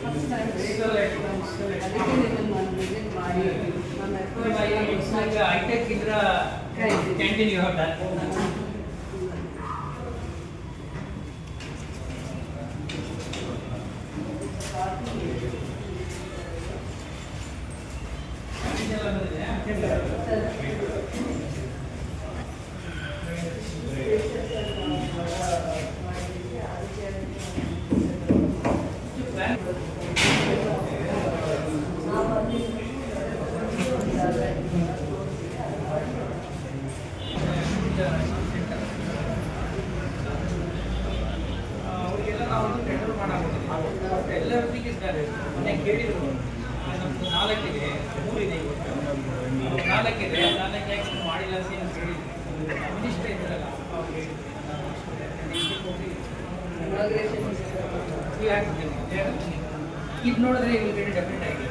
C ಮಾಡ್ತಾ ಇದ್ದೀವಿ high tech ಇದ್ರ ಕ್ಯಾಂಟೀನ್ ಯು ಅವರಿಗೆಲ್ಲ ಮಾಡಾಕ್ಬಿಟ್ಟಿದ್ದೀವಿ ಎಲ್ಲರೂ ಟೀಕಿಸ್ತಾರೆ ಮೊನ್ನೆ ಕೇಳಿದ್ರು ನಮ್ದು ನಾಲ್ಕಿದೆ ಮೂರಿದೆ ಇವತ್ತು ನಾಲ್ಕಿದೆ ನಾಲ್ಕು ಯಾಕೆ ನೀವು ಮಾಡಿಲ್ಲ ಅಂತ ಏನು ಕೇಳಿದ್ರು ಮಿನಿಸ್ಟರ್ ಇದ್ರಲ್ಲ ಅವ್ರು ಹೇಳಿದ್ರು. ಇವು ಹಾಕ್ಬಿಟ್ಟಿದ್ದೀನಿ. ಇದು ನೋಡಿದ್ರೆ ಇವ್ರು ಗೆಟ್ ಡೆಫಿನೆಟ್ ಆಗಿದೆ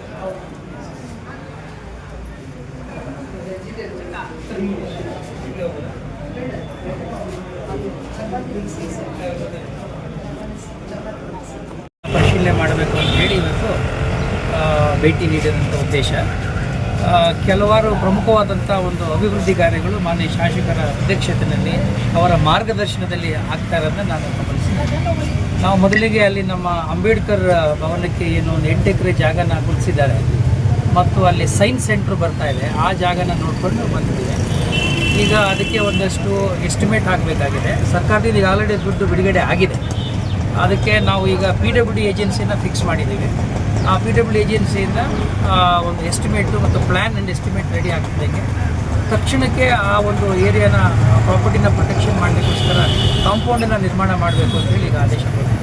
ಇಲ್ಲಿ ಮಾಡಬೇಕು ಅಂತ ಹೇಳಿ ಇವತ್ತು ಭೇಟಿ ನೀಡಿದಂಥ ಉದ್ದೇಶ. ಕೆಲವಾರು ಪ್ರಮುಖವಾದಂಥ ಒಂದು ಅಭಿವೃದ್ಧಿ ಕಾರ್ಯಗಳು ಮಾನ್ಯ ಶಾಸಕರ ಅಧ್ಯಕ್ಷತೆಯಲ್ಲಿ ಅವರ ಮಾರ್ಗದರ್ಶನದಲ್ಲಿ ಆಗ್ತಾ ಇರೋದನ್ನ ನಾನು ಗಮನಿಸಿದ್ದೇನೆ. ನಾವು ಮೊದಲಿಗೆ ಅಲ್ಲಿ ನಮ್ಮ ಅಂಬೇಡ್ಕರ್ ಭವನಕ್ಕೆ ಏನು ಒಂದು ಎಂಟು ಎಕರೆ ಜಾಗನ ಗುರುತಿಸಿದ್ದಾರೆ ಮತ್ತು ಅಲ್ಲಿ ಸೈನ್ಸ್ ಸೆಂಟ್ರ್ ಬರ್ತಾ ಇದೆ. ಆ ಜಾಗನ ನೋಡಿಕೊಂಡು ಬಂದಿದ್ದೀವಿ. ಈಗ ಅದಕ್ಕೆ ಒಂದಷ್ಟು ಎಸ್ಟಿಮೇಟ್ ಆಗಬೇಕಾಗಿದೆ ಸರ್ಕಾರದಿಂದ ಈಗ ಆಲ್ರೆಡಿ ದುಡ್ಡು ಬಿಡುಗಡೆ ಆಗಿದೆ. ಅದಕ್ಕೆ ನಾವು ಈಗ ಪಿ ಡಬ್ಲ್ಯೂ ಡಿ ಏಜೆನ್ಸಿನ ಫಿಕ್ಸ್ ಮಾಡಿದ್ದೀವಿ. ಆ ಪಿ ಡಬ್ಲ್ಯೂ ಏಜೆನ್ಸಿಯಿಂದ ಒಂದು ಎಸ್ಟಿಮೇಟು ಮತ್ತು ಪ್ಲ್ಯಾನ್ ಆ್ಯಂಡ್ ಎಸ್ಟಿಮೇಟ್ ರೆಡಿ ಆಗಿದ್ದಂಗೆ ತಕ್ಷಣಕ್ಕೆ ಆ ಒಂದು ಏರಿಯಾನ ಪ್ರಾಪರ್ಟಿನ ಪ್ರೊಟೆಕ್ಷನ್ ಮಾಡಲಿಕ್ಕೋಸ್ಕರ ಕಾಂಪೌಂಡನ್ನು ನಿರ್ಮಾಣ ಮಾಡಬೇಕು ಅಂತೇಳಿ ಈಗ ಆದೇಶ ಕೊಟ್ಟಿದೆ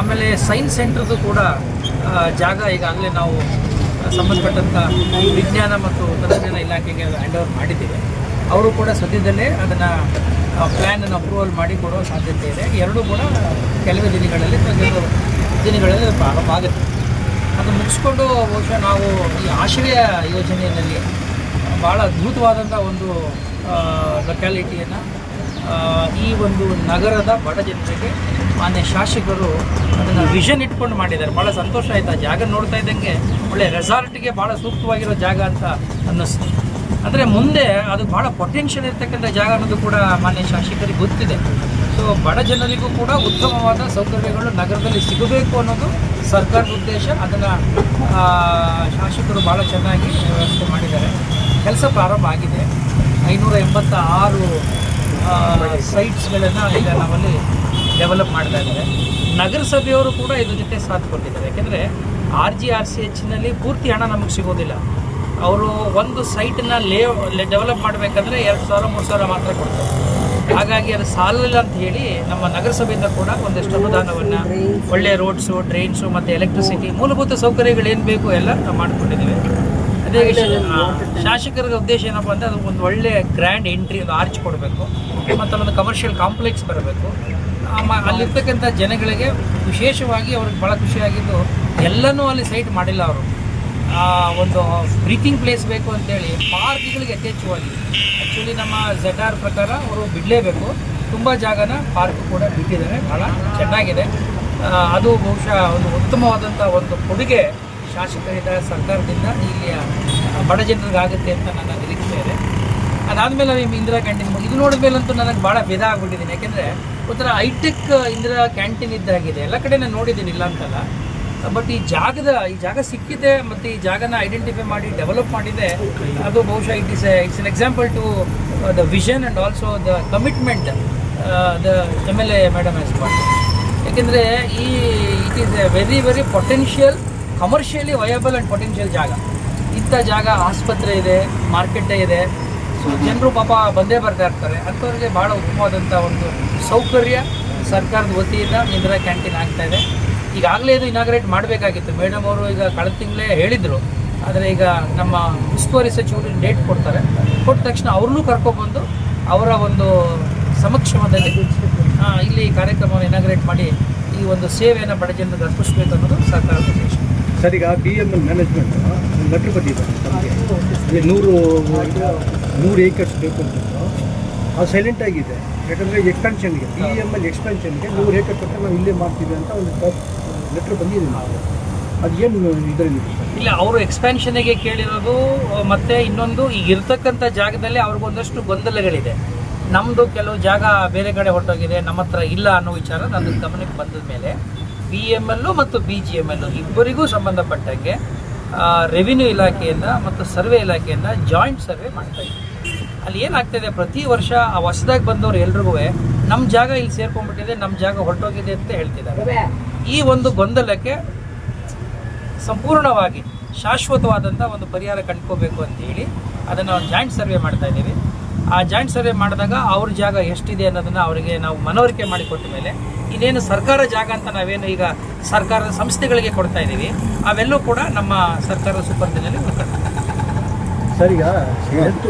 ಆಮೇಲೆ ಸೈನ್ಸ್ ಸೆಂಟ್ರದ್ದು ಕೂಡ ಜಾಗ ಈಗಾಗಲೇ ನಾವು ಸಂಬಂಧಪಟ್ಟಂಥ ವಿಜ್ಞಾನ ಮತ್ತು ತಂತ್ರಜ್ಞಾನ ಇಲಾಖೆಗೆ ಹ್ಯಾಂಡ್ ಓವರ್ ಮಾಡಿದ್ದೀವಿ. ಅವರು ಕೂಡ ಸದ್ಯದಲ್ಲೇ ಅದನ್ನು ಪ್ಲ್ಯಾನನ್ನು ಅಪ್ರೂವಲ್ ಮಾಡಿ ಕೊಡೋ ಸಾಧ್ಯತೆ ಇದೆ. ಎರಡೂ ಕೂಡ ಕೆಲವೇ ದಿನಗಳಲ್ಲಿ ಕೆಲವು ದಿನಗಳಲ್ಲಿ ಪ್ರಾರಂಭ ಆಗುತ್ತೆ ಅದು ಮುಗಿಸ್ಕೊಂಡು ಬಹುಶಃ ನಾವು ಈ ಆಶ್ರಯ ಯೋಜನೆಯಲ್ಲಿ ಭಾಳ ಅದ್ಭುತವಾದಂಥ ಒಂದು ಲೊಕ್ಯಾಲಿಟಿಯನ್ನು ಈ ಒಂದು ನಗರದ ಬಡ ಜನರಿಗೆ ಮಾನ್ಯ ಶಾಸಕರು ಅದನ್ನು ವಿಷನ್ ಇಟ್ಕೊಂಡು ಮಾಡಿದ್ದಾರೆ. ಭಾಳ ಸಂತೋಷ ಆಯಿತು. ಆ ಜಾಗ ನೋಡ್ತಾ ಇದ್ದಂಗೆ ಒಳ್ಳೆ ರೆಸಾರ್ಟ್ಗೆ ಭಾಳ ಸೂಕ್ತವಾಗಿರೋ ಜಾಗ ಅಂತ ಅನ್ನಿಸ್ತು. ಅಂದರೆ ಮುಂದೆ ಅದು ಭಾಳ ಪೊಟೆನ್ಷಿಯಲ್ ಇರ್ತಕ್ಕಂಥ ಜಾಗ ಅನ್ನೋದು ಕೂಡ ಮಾನ್ಯ ಶಾಸಕರಿಗೆ ಗೊತ್ತಿದೆ. ಸೊ ಬಡ ಜನರಿಗೂ ಕೂಡ ಉತ್ತಮವಾದ ಸೌಕರ್ಯಗಳು ನಗರದಲ್ಲಿ ಸಿಗಬೇಕು ಅನ್ನೋದು ಸರ್ಕಾರದ ಉದ್ದೇಶ. ಅದನ್ನು ಶಾಸಕರು ಭಾಳ ಚೆನ್ನಾಗಿ ವ್ಯವಸ್ಥೆ ಮಾಡಿದ್ದಾರೆ. ಕೆಲಸ ಪ್ರಾರಂಭ ಆಗಿದೆ. ಐನೂರ ಎಂಬತ್ತ ಆರು ಸೈಟ್ಸ್ಗಳನ್ನು ಈಗ ನಾವಲ್ಲಿ ಡೆವಲಪ್ ಮಾಡ್ತಾ ಇದ್ದಾರೆ ನಗರಸಭೆಯವರು ಕೂಡ ಇದ್ರ ಜೊತೆ ಸಾಥ್ ಕೊಟ್ಟಿದ್ದಾರೆ. ಯಾಕೆಂದರೆ, ಆರ್ ಜಿ, ಆರ್ ಸಿ ಎಚ್ನಲ್ಲಿ ಪೂರ್ತಿ ಹಣ ನಮಗೆ ಸಿಗೋದಿಲ್ಲ. ಅವರು ಒಂದು ಸೈಟನ್ನ ಲೇ ಡೆವಲಪ್ ಮಾಡಬೇಕಂದ್ರೆ ಎರಡು ಸಾವಿರ ಮೂರು ಸಾವಿರ ಮಾತ್ರ ಕೊಡ್ತಾರೆ. ಹಾಗಾಗಿ ಅದು ಸಾಲಲ್ಲ ಅಂತ ಹೇಳಿ ನಮ್ಮ ನಗರಸಭೆಯಿಂದ ಕೂಡ ಒಂದಷ್ಟು ಅನುದಾನವನ್ನು ಒಳ್ಳೆಯ ರೋಡ್ಸು ಡ್ರೈನ್ಸು ಮತ್ತು ಎಲೆಕ್ಟ್ರಿಸಿಟಿ ಮೂಲಭೂತ ಸೌಕರ್ಯಗಳು ಏನು ಬೇಕು ಎಲ್ಲ ನಾವು ಮಾಡಿಕೊಂಡಿದ್ದೀವಿ. ಅದೇ ವಿಷಯ ಶಾಸಕರ ಉದ್ದೇಶ ಏನಪ್ಪ ಅಂದರೆ ಅದು ಒಂದು ಒಳ್ಳೆಯ ಗ್ರ್ಯಾಂಡ್ ಎಂಟ್ರಿ ಒಂದು ಆರ್ಚ್ ಕೊಡಬೇಕು. ಮತ್ತು ಅಲ್ಲೊಂದು ಕಮರ್ಷಿಯಲ್ ಕಾಂಪ್ಲೆಕ್ಸ್ ಬರಬೇಕು. ಅಲ್ಲಿರ್ತಕ್ಕಂಥ ಜನಗಳಿಗೆ ವಿಶೇಷವಾಗಿ ಅವ್ರಿಗೆ ಭಾಳ ಖುಷಿಯಾಗಿದ್ದು ಎಲ್ಲನೂ ಅಲ್ಲಿ ಸೈಟ್ ಮಾಡಿಲ್ಲ ಅವರು. ಒಂದು ಬ್ರೀತಿಂಗ್ ಪ್ಲೇಸ್ ಬೇಕು ಅಂತೇಳಿ ಪಾರ್ಕ್ಗಳಿಗೆ ಯಥೇಚ್ಛವಾಗಿ. ಆ್ಯಕ್ಚುಲಿ ನಮ್ಮ ಝೆಡ್ ಆರ್ ಪ್ರಕಾರ ಅವರು ಬಿಡಲೇಬೇಕು. ತುಂಬ ಜಾಗನ ಪಾರ್ಕ್ ಕೂಡ ಬಿಟ್ಟಿದ್ದಾರೆ. ಭಾಳ ಚೆನ್ನಾಗಿದೆ. ಅದು ಬಹುಶಃ ಒಂದು ಉತ್ತಮವಾದಂಥ ಒಂದು ಕೊಡುಗೆ ಶಾಸಕರಿಂದ ಸರ್ಕಾರದಿಂದ ಇಲ್ಲಿಯ ಬಡ ಜನರಿಗೆ ಆಗುತ್ತೆ ಅಂತ ನನ್ನ ನಿರೀಕ್ಷೆ ಇದೆ. ಅದಾದಮೇಲೆ ನಾವು ಇಂದಿರಾ ಕ್ಯಾಂಟೀನ್ ಇದು ನೋಡಿದ ಮೇಲಂತೂ ನನಗೆ ಭಾಳ ಭೇದ ಆಗ್ಬಿಟ್ಟಿದ್ದೀನಿ. ಯಾಕೆಂದರೆ ಒಂಥರ ಹೈಟೆಕ್ ಇಂದಿರಾ ಕ್ಯಾಂಟೀನ್ ಇದ್ದಾಗಿದೆ ಎಲ್ಲ ಕಡೆ ನಾನು ನೋಡಿದ್ದೀನಿ ಇಲ್ಲ ಅಂತಲ್ಲ. ಬಟ್ ಈ ಜಾಗದ, ಈ ಜಾಗ ಸಿಕ್ಕಿದೆ ಮತ್ತು ಈ ಜಾಗನ ಐಡೆಂಟಿಫೈ ಮಾಡಿ ಡೆವಲಪ್ ಮಾಡಿದೆ, ಅದು ಬಹುಶಃ it is it's an example to the vision and also the commitment the M L A madam S ಯಾಕೆಂದರೆ ಈ it is a very very potential commercially viable and potential ಜಾಗ. ಇಂಥ ಜಾಗ ಆಸ್ಪತ್ರೆ ಇದೆ ಮಾರ್ಕೆಟೇ ಇದೆ. ಸೊ ಜನರು ಪಾಪ ಬಂದೇ ಬರ್ತಾ ಇರ್ತಾರೆ. ಅಂಥವ್ರಿಗೆ ಭಾಳ ಉತ್ತಮವಾದಂಥ ಒಂದು ಸೌಕರ್ಯ ಸರ್ಕಾರದ ವತಿಯಿಂದ ಇಂದಿರಾ ಕ್ಯಾಂಟೀನ್ ಆಗ್ತಾಯಿದೆ ಈಗಾಗಲೇ ಇದು ಇನಾಗ್ರೇಟ್ ಮಾಡಬೇಕಾಗಿತ್ತು. ಮೇಡಮ್ ಅವರು ಈಗ ಕಳೆದ ತಿಂಗಳೇ ಹೇಳಿದರು. ಆದರೆ ಈಗ ನಮ್ಮ ಉಸ್ತುವಾರಿ ಸಚಿವರು ಡೇಟ್ ಕೊಡ್ತಾರೆ. ಕೊಟ್ಟ ತಕ್ಷಣ ಅವ್ರನ್ನೂ ಕರ್ಕೊಬಂದು ಅವರ ಒಂದು ಸಮಕ್ಷಮದಲ್ಲಿ ಇಲ್ಲಿ ಕಾರ್ಯಕ್ರಮವನ್ನು ಇನಾಗ್ರೇಟ್ ಮಾಡಿ ಈ ಒಂದು ಸೇವೆಯನ್ನು ಬಡ ಜನರಿಗೆ ಅರ್ಪಿಸಬೇಕು ಅನ್ನೋದು ಸರ್ಕಾರದ ಉದ್ದೇಶ. ಸರ್, ಈಗ B M L management letter ಬಂದಿದೆ ನೂರು ನೂರು ಏಕರ್ಸ್ ಬೇಕು ಅಂತ. ಅದು ಸೈಲೆಂಟ್ ಆಗಿದೆ. ಯಾಕಂದರೆ ಎಕ್ಸ್ಪೆನ್ಷನ್ಗೆ ಬಿ ಎಂ ಎಲ್ ಎಕ್ಸ್ಪೆನ್ಷನ್ಗೆ ನೂರು ಏಕರ್ ಕೊಟ್ಟರೆ ನಾವು ಇಲ್ಲೇ ಮಾಡ್ತೀವಿ ಅಂತ ಒಂದು ಲೆಟ್ರ್ ಬಂದಿದೆ ನಾವು ಅದು ಏನು ಇದರಲ್ಲಿ ಇಲ್ಲ, ಅವರು ಎಕ್ಸ್ಪ್ಯಾನ್ಷನ್ಗೆ ಕೇಳಿರೋದು ಮತ್ತೆ ಇನ್ನೊಂದು ಈಗ ಇರ್ತಕ್ಕಂಥ ಜಾಗದಲ್ಲಿ ಅವ್ರಿಗೊಂದಷ್ಟು ಗೊಂದಲಗಳಿದೆ. ನಮ್ಮದು ಕೆಲವು ಜಾಗ ಬೇರೆ ಕಡೆ ಹೊರಟೋಗಿದೆ, ನಮ್ಮ ಹತ್ರ ಇಲ್ಲ ಅನ್ನೋ ವಿಚಾರ ನನ್ನ ಗಮನಕ್ಕೆ ಬಂದ ಮೇಲೆ ಬಿ ಎಂ ಎಲ್ಲು ಮತ್ತು ಬಿ ಜಿ ಎಂ ಎಲ್ಲು ಇಬ್ಬರಿಗೂ ಸಂಬಂಧಪಟ್ಟಂಗೆ ರೆವಿನ್ಯೂ ಇಲಾಖೆಯಿಂದ ಮತ್ತು ಸರ್ವೆ ಇಲಾಖೆಯಿಂದ ಜಾಯಿಂಟ್ ಸರ್ವೆ ಮಾಡ್ತಾ ಇದ್ದೀವಿ ಅಲ್ಲಿ ಏನಾಗ್ತಿದೆ, ಪ್ರತಿ ವರ್ಷ ಆ ಹೊಸದಾಗಿ ಬಂದವರು ಎಲ್ರಿಗೂ ನಮ್ಮ ಜಾಗ ಇಲ್ಲಿ ಸೇರ್ಕೊಂಡ್ಬಿಟ್ಟಿದೆ ನಮ್ಮ ಜಾಗ ಹೊರಟೋಗಿದೆ ಅಂತ ಹೇಳ್ತಿದ್ದಾರೆ. ಈ ಒಂದು ಗೊಂದಲಕ್ಕೆ ಸಂಪೂರ್ಣವಾಗಿ ಶಾಶ್ವತವಾದಂಥ ಒಂದು ಪರಿಹಾರ ಕಂಡ್ಕೋಬೇಕು ಅಂತ ಹೇಳಿ ಅದನ್ನು ಜಾಯಿಂಟ್ ಸರ್ವೆ ಮಾಡ್ತಾ ಇದ್ದೀವಿ. ಆ ಜಾಯಿಂಟ್ ಸರ್ವೆ ಮಾಡಿದಾಗ ಅವ್ರ ಜಾಗ ಎಷ್ಟಿದೆ ಅನ್ನೋದನ್ನು ಅವರಿಗೆ ನಾವು ಮನವರಿಕೆ ಮಾಡಿಕೊಟ್ಟ ಮೇಲೆ ಇನ್ನೇನು ಸರ್ಕಾರ ಜಾಗ ಅಂತ ನಾವೇನು ಈಗ ಸರ್ಕಾರದ ಸಂಸ್ಥೆಗಳಿಗೆ ಕೊಡ್ತಾ ಇದ್ದೀವಿ. ಅವೆಲ್ಲೂ ಕೂಡ ನಮ್ಮ ಸರ್ಕಾರದ ಸುಪರ್ದಿನಲ್ಲಿ ಉಳ್ಕೊಳ್ತಾರೆ ಸರಿ ಈಗ ಹೆಲ್ತ್